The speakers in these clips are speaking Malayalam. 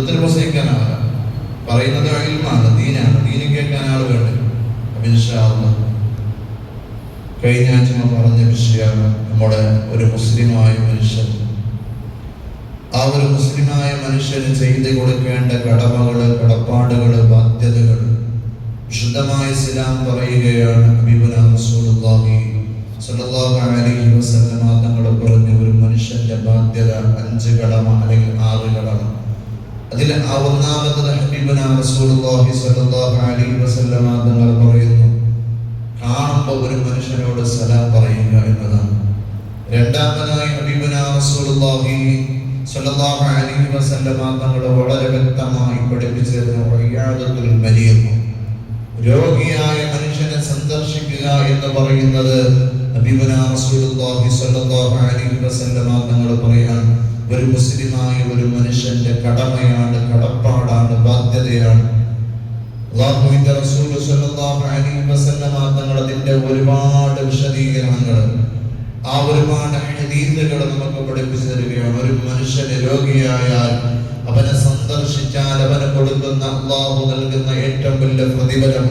മതത്തിൽ പ്രസംഗിക്കാൻ പറയുന്നത് അഴിൽമാണ് ദീനാണ്. ദീന് കേൾക്കാൻ ആൾ വേണ്ട? അഭിൻഷാവുന്ന കഴിഞ്ഞ ആഴ്ച പറഞ്ഞ വിഷയമാണ് നമ്മുടെ ഒരു മുസ്ലിമായ മനുഷ്യൻ. ആ ഒരു മുസ്ലിമായ മനുഷ്യന് ചെയ്തു കൊടുക്കേണ്ട കടമകൾ കടപ്പാടുകൾ ബാധ്യതകൾ വിശുദ്ധമായ ഇസ്ലാം പറയുകയാണ് അലൈഹി പറഞ്ഞു ഒരു മനുഷ്യന്റെ ബാധ്യത അഞ്ച് കടമ അല്ലെങ്കിൽ ആറ് കടമ. അതിൽ ആ ഒന്നാമത്തത് ഹബീബുന റസൂലുള്ളാഹി സ്വല്ലല്ലാഹു അലൈഹി വസല്ലമ തങ്ങൾ പറയുന്നു കാണുമ്പോൾ ഒരു മനുഷ്യനോട് സലാം പറയുക എന്നതാണ്. രണ്ടാമതായി ഹബീബുന റസൂലുള്ളാഹി സ്വല്ലല്ലാഹു അലൈഹി വസല്ലമ തങ്ങൾ വളരെ വ്യക്തമായി പഠിപ്പിച്ചിരുന്നു വയ്യാദത്തുൽ മരീദ്. രോഗിയായ മനുഷ്യനെ സന്ദർശിക്കുക എന്ന് പറയുന്നത് ഹബീബുന റസൂലുള്ളാഹി സ്വല്ലല്ലാഹു അലൈഹി വസല്ലമ തങ്ങൾ പറയാൻ ഒരു മുസ്ലിമായ ഒരു മനുഷ്യന്റെ കടമയാണ് കടപ്പാടാണ് ബാധ്യതയാണ്. അള്ളാഹുവിന്റെ റസൂൽ സല്ലല്ലാഹു അലൈഹി വസല്ലമ തങ്ങൾ അതിന്റെ ഒരുപാട് വിശദീകരണങ്ങൾ ആ ഒരുപാട് ഹദീസുകൾ നമുക്ക് പഠിപ്പിച്ചു തരികയാണ്. ഒരു മനുഷ്യന് രോഗിയായാൽ അവനെ സന്ദർശിച്ചാൽ അവന് കൊടുക്കുന്ന അള്ളാഹു നൽകുന്ന ഏറ്റവും വലിയ പ്രതിഫലം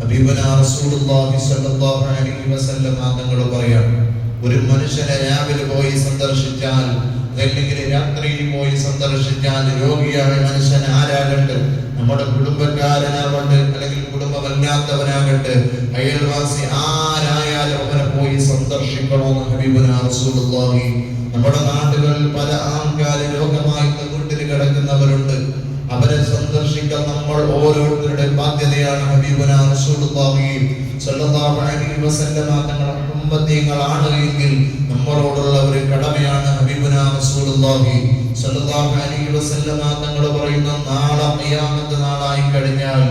ഹബീബന റസൂലുള്ളാഹി സല്ലല്ലാഹു അലൈഹി വസല്ലമ തങ്ങൾ പറയാം. ഒരു മനുഷ്യനെ രാവിലെ പോയി സന്ദർശിച്ചാൽ അല്ലെങ്കിൽ രാത്രിയിൽ പോയി സന്ദർശിച്ചാൽ രോഗിയായ മനുഷ്യൻ ആരാകട്ടെ? നമ്മുടെ കുടുംബക്കാരനാവട്ടെ അല്ലെങ്കിൽ കുടുംബമല്ലാത്തവനാകട്ടെ അയൽവാസി ആരായാലും അവനെ പോയി സന്ദർശിക്കണമെന്ന് ഹബീബുന റസൂലുള്ളാഹി. നമ്മുടെ നാടുകളിൽ പല ആൾക്കാര് രോഗമായി വീട്ടിൽ കിടക്കുന്നവരുണ്ട്. അവരെ സന്ദർശിക്കാൻ നമ്മൾ ഓരോരുത്തരുടെ ബാധ്യതയാണ് ഹബീബുന റസൂലുള്ളാഹി. സ്വല്ലല്ലാഹു അലൈഹി വസല്ലമ തങ്ങളുടെ ഉമ്മത്തികളാണ് എങ്കിൽ നമ്മളോടുള്ള ഒരു കടമയാണ് റസൂലുള്ളാഹി സല്ലല്ലാഹു അലൈഹി വസല്ലമ തങ്ങൾ പറയുന്ന നാളെ ഖിയാമത്ത് നാളായി കഴിഞ്ഞാൽ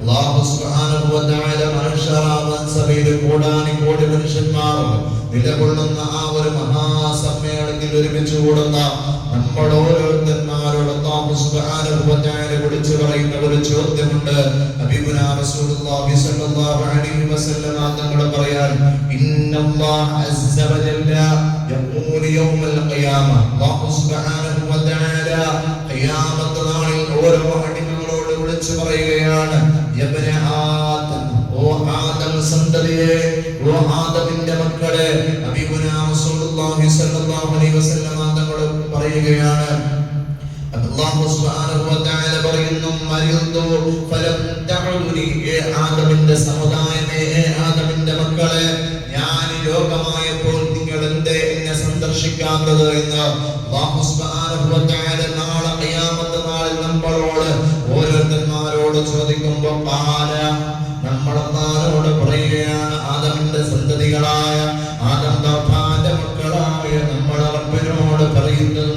അല്ലാഹു സുബ്ഹാനഹു വ തആല മനുഷ്യരാവാൻ സഭയിൽ കോടാനി കോടി മനുഷ്യന്മാർ നിലകൊള്ളുന്ന ആ ഒരു മഹാസമ്മേളനത്തിൽ ഒരുമിച്ച് കൂടുന്ന നമ്മൾ ഓരോരുത്തന്മാരോട് അല്ലാഹു സുബ്ഹാനഹു വ തആല പറയുന്ന ഒരു ചോദ്യമുണ്ട്. ഹബീബുന റസൂലുള്ളാഹി സല്ലല്ലാഹു അലൈഹി വസല്ലമ തങ്ങൾ പറയാൻ ഇന്നല്ലാഹ അസ്സ യൗമൽ ഖിയാമ. അല്ലാഹു സുബ്ഹാനഹു വ തആല ഖിയാമത്ത് നാളിൽ ഓരോ അടിമകളോട് വിളിച്ചു പറയുകയാണ് യബ്ന ആദം ഓ ആദം സന്തതിയെ ഓ ആദമിന്റെ മക്കളെ ഹബീബുന റസൂലുള്ളാഹി സ്വല്ലല്ലാഹു അലൈഹി വസല്ലം തങ്ങൾ പറയുകയാണ് അല്ലാഹു സുബ്ഹാനഹു വ തആല പറയുന്നു മരിദു ഫലം തഅദുനി ഏ ആദമിന്റെ സമുദായമേ ഏ ആദമിന്റെ മക്കളെ ഞാൻ ലോകം സന്ദർശിക്കാത്തത് എന്ന് നാളെ ഖിയാമത്ത് നാളിൽ നമ്മളോട് ഓരോരുത്തന്മാരോട് ചോദിക്കുമ്പോൾ പാല അല്ലാഹുവോട് പറയുകയാണ് ആദമിന്റെ സന്തതികളായ ആദം ദാഫാന്റെ മക്കളായ നമ്മൾ റബ്ബിനോട് പറയുന്നത്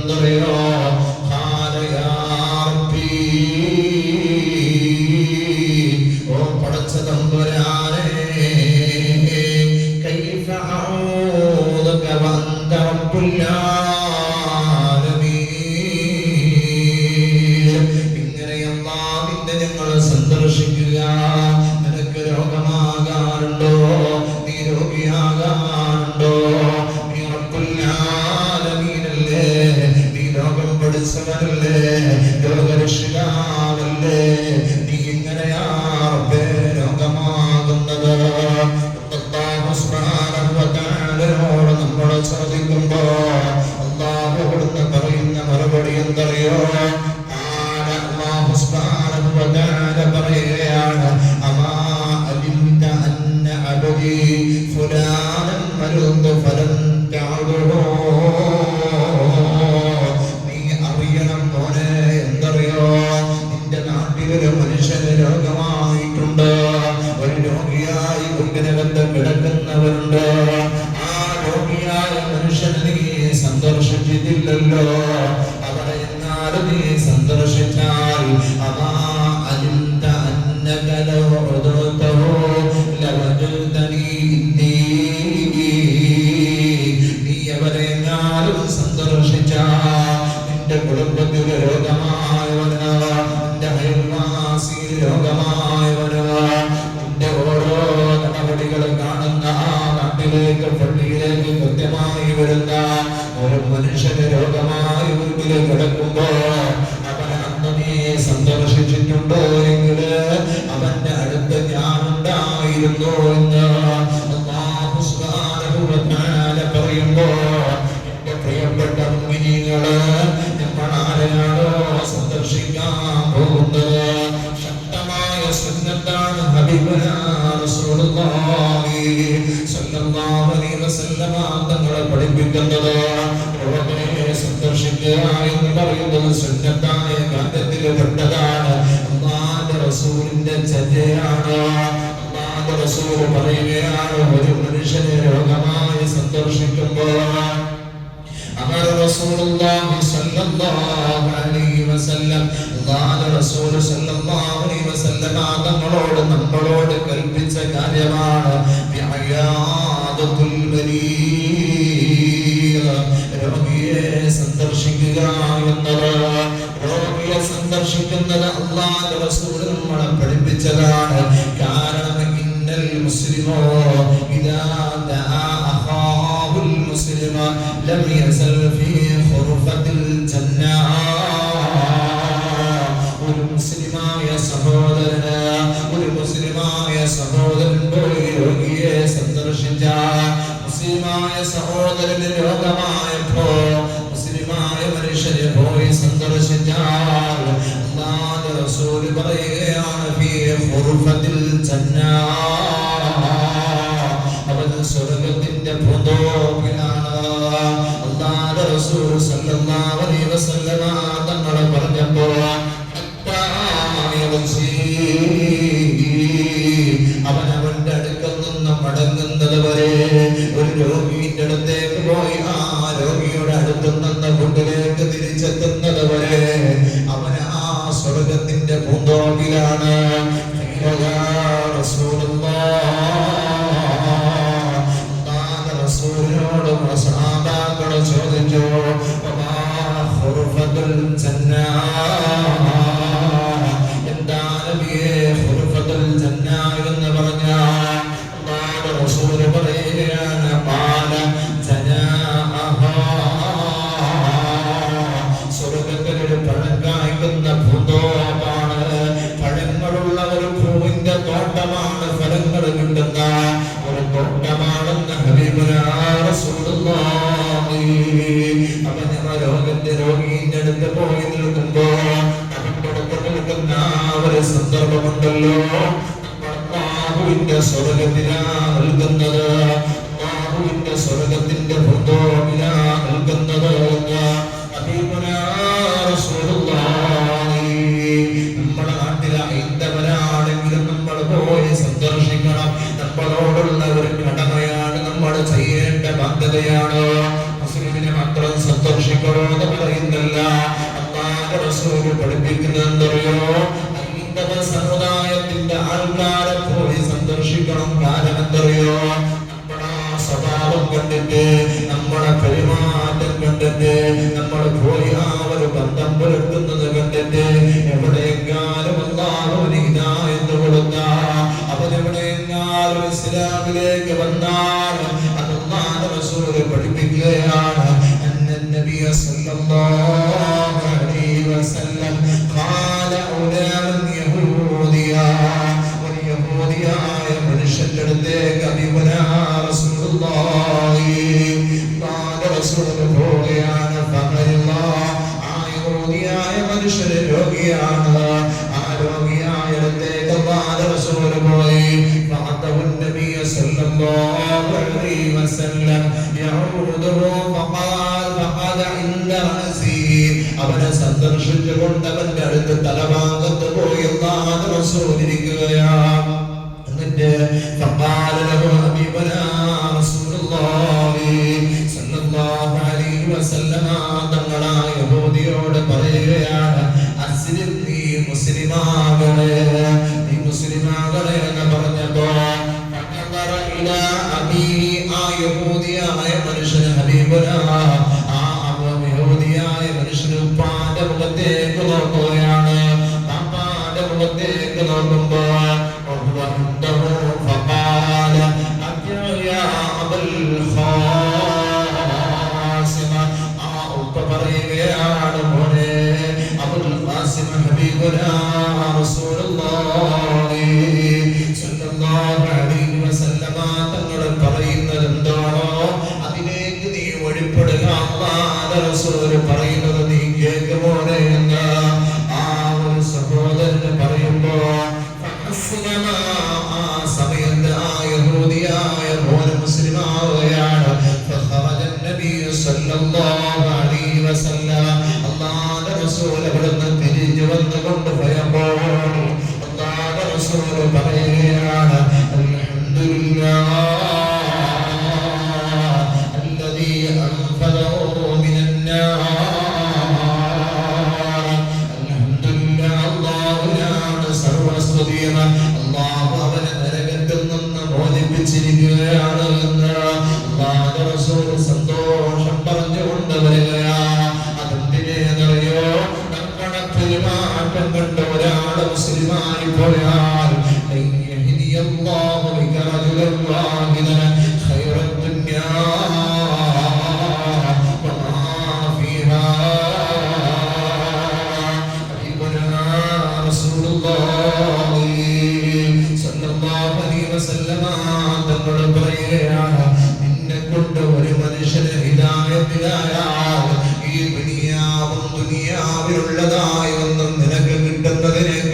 glória. തങ്ങളെ പഠിപ്പിക്കുന്നത്. ലോകനെ സന്ദർശിക്കുക എന്ന് പറയുന്നത് സുന്നത്തായ കാന്തത്തിൽ പെട്ടതാണ്. റസൂലിന്റെ ചര്യയാണ്. അള്ളാന്റെ റസൂൽ പറയുകയാണ്. ഒരു മനുഷ്യനെ രോഗമായി സന്തോഷിക്കുമ്പോൾ അമർ റസൂലുള്ളാഹി സല്ലല്ലാഹു അലൈഹി വസല്ലം അല്ലാഹു റസൂൽ സ്വല്ലല്ലാഹു അലൈഹി വസല്ലം തങ്ങളോട് നമ്മളോട് കൽപ്പിച്ച കാര്യമാണ്. രോഗിയെ സന്ദർശിക്കുക എന്നത്. രോഗിയെ സന്ദർശിക്കുന്നത് അല്ലാഹുവിന്റെ റസൂൽ നമ്മളെ പഠിപ്പിച്ചതാണ്. കാരണം ഇന്നൽ മുസ്ലിമോ ഇദാ ദആ അഖാഹുൽ മുസ്ലിമ لم يزل في خرفة الجنة ഒരു മുസ്ലിമായ സഹോദരന് ഒരു മുസ്ലിമായ സഹോദരൻ പോയി രോഗിയെ സന്ദർശിച്ച മുസ്ലിമായ സഹോദരന് രോഗമായപ്പോ മുസ്ലിമായ മനുഷ്യനെ പോയി സന്ദർശിച്ചാൽ റസൂൽ പറയുകയാണ് അവൻ സ്വർഗത്തിന്റെ പൂന്തോപ്പിലാണ് അല്ലാഹുവിന്റെ റസൂൽ സല്ലല്ലാഹു വസല്ലമ തങ്ങളെ പറഞ്ഞപ്പോ തിരിച്ചെത്തുന്നത് വരെ അവൻ ആ സ്വർഗത്തിന്റെ പൂന്തോപ്പിലാണ് ചോദിച്ചു "വമാ ഖുർഫത്തുൽ ജന്ന?" അപ്പൊ ഞമ്മ രോഗന്റെ രോഗീന്റെ അടുത്ത് പോയി നിൽക്കുമ്പോ നിൽക്കുന്ന ഒരു സന്ദർഭമുണ്ടല്ലോ അള്ളാഹുവിന്റെ സ്വർഗത്തിനാ നൽകുന്നത്. അള്ളാഹുവിന്റെ സ്വർഗത്തിന്റെ ഭൂതോമിനാ നൽകുന്നത്. അള്ളാഹുവിന്റെ പഠിപ്പിക്കുന്നതെന്നറിയോ? ഹൈന്ദവ സമുദായത്തിന്റെ ആൾക്കാരെ പോയി സന്ദർശിക്കണം കാരണം എന്തറിയോ നമ്മുടെ സ്വഭാവം കണ്ടിട്ട് നമ്മുടെ പെരുമാറ്റം കണ്ടിട്ട് നമ്മൾ പോയി പോവുകയാണ് യഹൂദിയായ മനുഷ്യന് രോഗിയാണ്. ആ രോഗിയായ പോയി അവനെ സന്ദർശിച്ചുകൊണ്ട് അവന്റെ അടുത്ത് തലഭാഗത്ത് പോയി ഇരിക്കുകയാണ് എന്നിട്ട് തങ്ങളായ യഹൂദിയോട് പറയുകയാണ് അസ്ലിം നീ മുസ്ലിമാകണേ നീ മുസ്ലിമാകണേ എന്ന് പറഞ്ഞപ്പോ ആ യഹൂദിയായ മനുഷ്യൻ ഹബീബുലാ പിടിച്ചിരിക്കുകയാണ് എന്ന് സന്തോഷം പറഞ്ഞുകൊണ്ട് വരികയാണ് അതെന്തിനേതറിയോ നമ്മുടെ പെരുമാറ്റം കണ്ട ഒരാൾ മുസ്ലിമായി പോയാൽ പുതിയതായി ഒന്നും നിനക്ക് കിട്ടുന്നതിനേക്കാൾ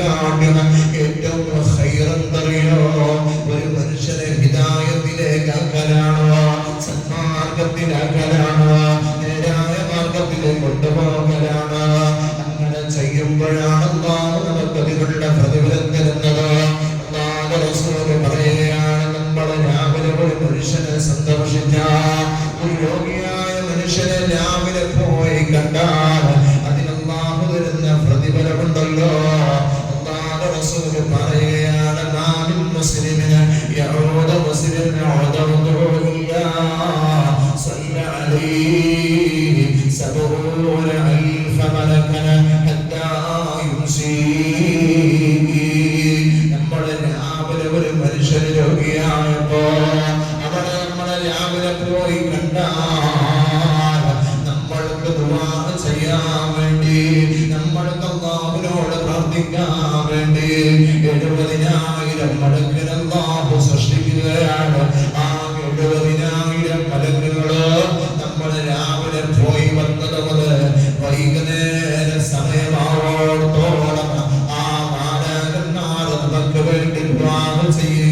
to you.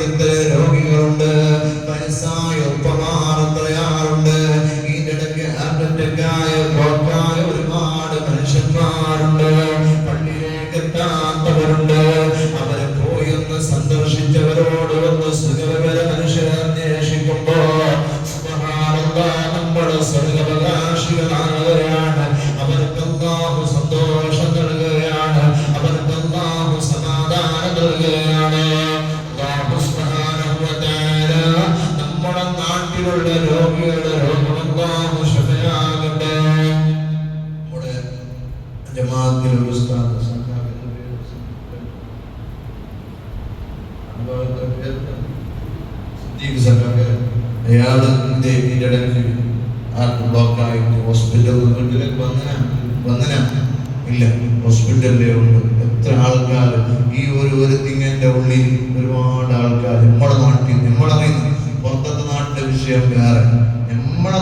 இடத்துல ഒരു ഇല്ല എത്ര ഈ ഉള്ളിൽ ഒരുപാട് നാട്ടിലെ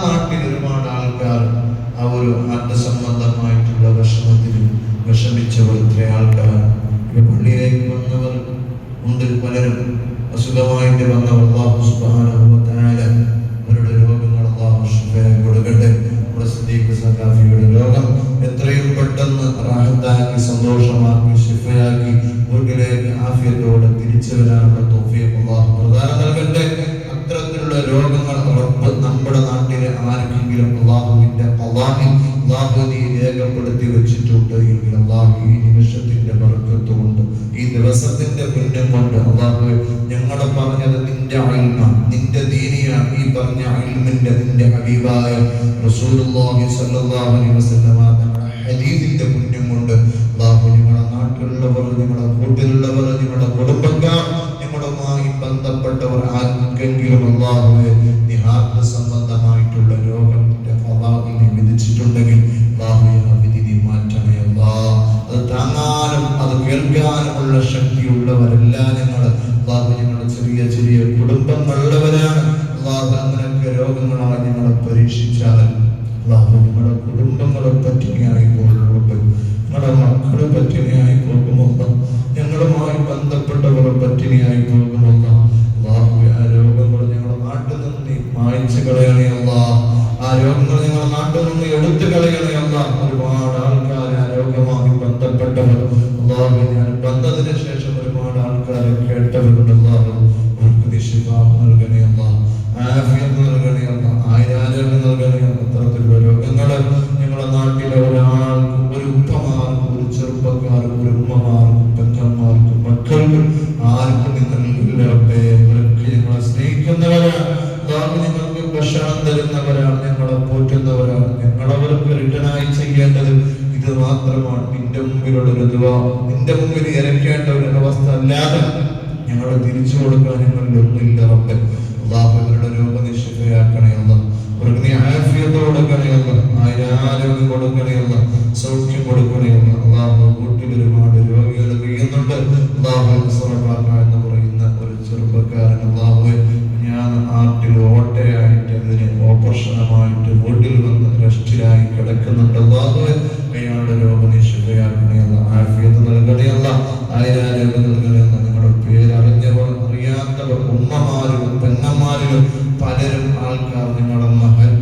നാട്ടിൽ ഒരുപാട് ആൾക്കാർ ആ ഒരു ആത്മസംബന്ധമായി ശ്രമിച്ചവർ ഇത്ര ആൾക്കാർ പള്ളിയിലേക്ക് വന്നവർ ഉണ്ട് പലരും അസുഖമായിട്ട് വന്ന അള്ളാഹു സുബാനുഭവത്തിനായ അവരുടെ രോഗങ്ങൾ അള്ളാഹു കൊടുക്കട്ടെ. പ്രസിദ്ധീക സഖാഫിയുടെ രോഗം എത്രയും പെട്ടെന്ന് റാഹത്താക്കി സന്തോഷമാക്കി ശിഫയാക്കി വീട്ടിലേക്ക് ആഫിയത്തോടെ തിരിച്ചു വരാനുള്ള തോഫിയും അള്ളാഹു നൽകട്ടെ. അത്തരത്തിലുള്ള രോഗങ്ങൾ ഉറപ്പ് നമ്മുടെ നാട്ടിലെ ആർക്കെങ്കിലും അള്ളാഹുവിന്റെ അള്ളാഹി അള്ളാഹു രേഖപ്പെടുത്തി വെച്ചിട്ടുണ്ട്. ദിവസത്തിന്റെ പുണ്യം കൊണ്ട് അള്ളാഹു ഞങ്ങൾ പറഞ്ഞത് നിന്റെ അഴിമ നിന്റെ ദീനിയാണ് ഈ പറഞ്ഞ അഴിമിന്റെ നിന്റെ ഹബീബായ റസൂലുള്ളാഹി സ്വല്ലല്ലാഹു അലൈഹി വസല്ലമ തങ്ങളുടെ ഹദീസിന്റെ പുണ്യം കൊണ്ട് അള്ളാഹു ഞങ്ങളുടെ നാട്ടിലുള്ളവർ ഞങ്ങളുടെ കൂട്ടിലുള്ളവർ ഞങ്ങളുടെ കുടുംബക്കാർ ഞങ്ങളുമായി ബന്ധപ്പെട്ടവർ ആർക്കെങ്കിലും അള്ളാഹു നിഹാർത്ത സംബന്ധമായിട്ടുള്ള നീ മായ്ച്ചു കളയണേ ആ രോഗങ്ങൾ ഞങ്ങളുടെ നാട്ടിൽ നിന്ന് എടുത്തു കളയണേ നിന്റെ മുമ്പിലുള്ള ഒരു ദുആ നിന്റെ മുമ്പിൽ ഇരക്കേണ്ട ഒരു അവസ്ഥ അല്ലാതെ ഞങ്ങളെ തിരിച്ചു കൊടുക്കാൻ ഞങ്ങളിൽ ഒന്നില്ല റബ്ബെ. അള്ളാഹു ഇവരുടെ രോഗനിശിഫയാക്കണേ അല്ല. അവർക്ക് നീ ആഫിയത്ത് കൊടുക്കണേ അല്ല. ആരോഗ്യം കൊടുക്കണേ സൗഖ്യം കൊടുക്കണയല്ല അള്ളാഹു വീട്ടിൽ ഒരുപാട് രോഗികൾ കഴിയുന്നുണ്ട് അള്ളാഹു എന്ന് പറയുന്ന ഒരു ചെറുപ്പക്കാരൻ അള്ളാഹു ഞാൻ ആർട്ടിൽ ഓട്ടയായിട്ട് അതിന് ഓപ്പറേഷനുമായിട്ട് വീട്ടിൽ വന്ന് റെസ്റ്റിലായി കിടക്കുന്നുണ്ട്. അള്ളാഹു അയാളുടെ രോഗനിശിഫയാക്കണേ അല്ല ആഫിയത്ത് നൽകണേ അല്ല ആയിരാരോഗ്യം നൽകണേ നിങ്ങളുടെ പേരറിഞ്ഞവർ അറിയാത്തവർ ഉമ്മമാരും പെങ്ങന്മാരും പലരും ആൾക്കാർ നിങ്ങളുടെ മഹലിൽ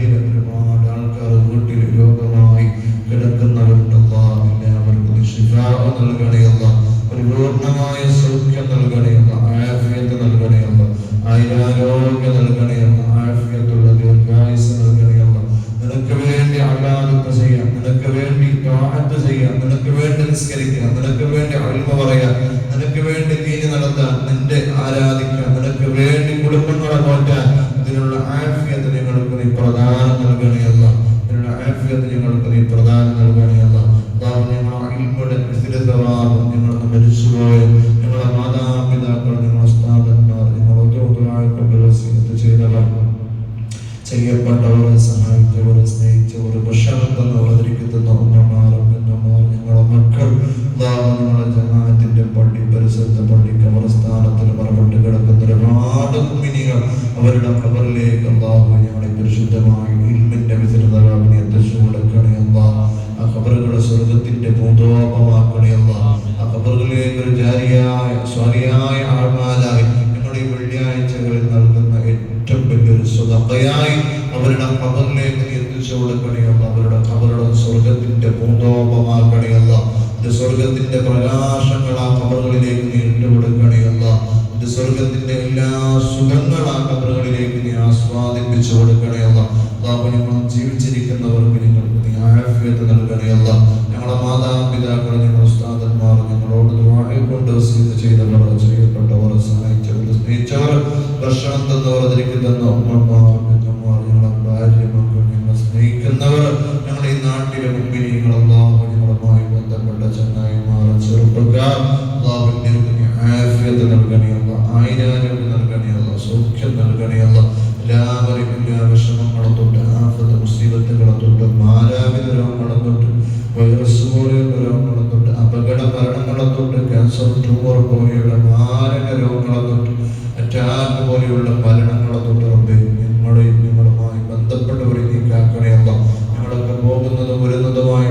നിസ്കരിക്കാം നിനക്ക് വേണ്ടി അൽമ പറയുക. നിനക്ക് വേണ്ടി നീതി നടത്താൻ നിന്റെ ആരാധിക്കുക. നിനക്ക് വേണ്ടി കുടുംബങ്ങളെ നടക്കാൻ ഇതിനുള്ള ആഫിയത്ത് ഞങ്ങൾക്ക് നീ പ്രധാനം നൽകണയല്ല ഇതിനുള്ള ആഫിയത്ത് ഞങ്ങൾക്ക് നീ പ്രധാനം നൽകണയല്ല ചെയ്യപ്പെട്ടവരെ സഹായിച്ചവരെ സ്നേഹിച്ചവരെ ഭക്ഷണം കുമിനികൾ അവരുടെ കബറിലേക്ക് അള്ളാഹു ഞങ്ങളുടെ പരിശുദ്ധമായ ഇൽമിന്റെ വിതരണ എത്തിച്ചു കൊടുക്കണേ അല്ലാഹ്. ആ ഖബറുകളെ സ്വർഗത്തിന്റെ പൂന്തോപമാക്കണേ അല്ലാഹ്. ആ ഖബറുകളിലേക്ക് ഒരു ജാരിയായ സ്വാരിയായ ആൾമാലായി ഞങ്ങളുടെ ഈ വെള്ളിയാഴ്ചകളിൽ നൽകുന്ന ഏറ്റവും വലിയൊരു സ്വതക്കയായി അവരുടെ ഖബറിലേക്ക് എത്തിച്ചു എത്തിച്ചു കൊടുക്കണയല്ല അവരുടെ ഖബറുടെ സ്വർഗത്തിന്റെ പൂന്തോപമാക്കണയല്ല ഇത് സ്വർഗത്തിന്റെ പ്രകാശങ്ങൾ ആ ഖബറുകളിലേക്ക് നീ ഇട്ടു കൊടുക്കണയല്ല സ്വർഗത്തിന്റെ എല്ലാ സുഖങ്ങളും ആ കബറുകളിലേക്ക് നീ ആസ്വാദിപ്പിച്ചു കൊടുക്കണയല്ല അള്ളാഹു ഞങ്ങൾ ജീവിച്ചിരിക്കുന്നവർക്ക് നിങ്ങൾക്ക് നീ ആഫിയത്ത് നൽകണയല്ല ഞങ്ങളുടെ മാതാപിതാക്കൾ ഞങ്ങളുടെ ഉസ്താദന്മാർ ഞങ്ങളോട് കൊണ്ട് ചെയ്തവർ ചെയ്യപ്പെട്ടവർ സഹായിച്ചവർ സ്നേഹിച്ചവർ ഭക്ഷണം തന്നവർ അതിലേക്ക് തന്ന ആയിരാരോഗ്യം നൽകണയല്ല സൗഖ്യം നൽകണയല്ല. എല്ലാവരും എല്ലാ വിഷമങ്ങളെ മുസീബത്തുകളെ തൊട്ട് തൊട്ട് വൈറസ് പോലെയുള്ള അപകട മരണങ്ങളെ ക്യാൻസർ ട്യൂമർ പോലെയുള്ള മാരക രോഗങ്ങളെ അറ്റാക്ക് പോലെയുള്ള മരണങ്ങളെ തൊട്ട് റബ്ബേ ഞങ്ങളെയും ഞങ്ങളുമായി ബന്ധപ്പെട്ടവരെ നീ പോകുന്നതും വരുന്നതുമായ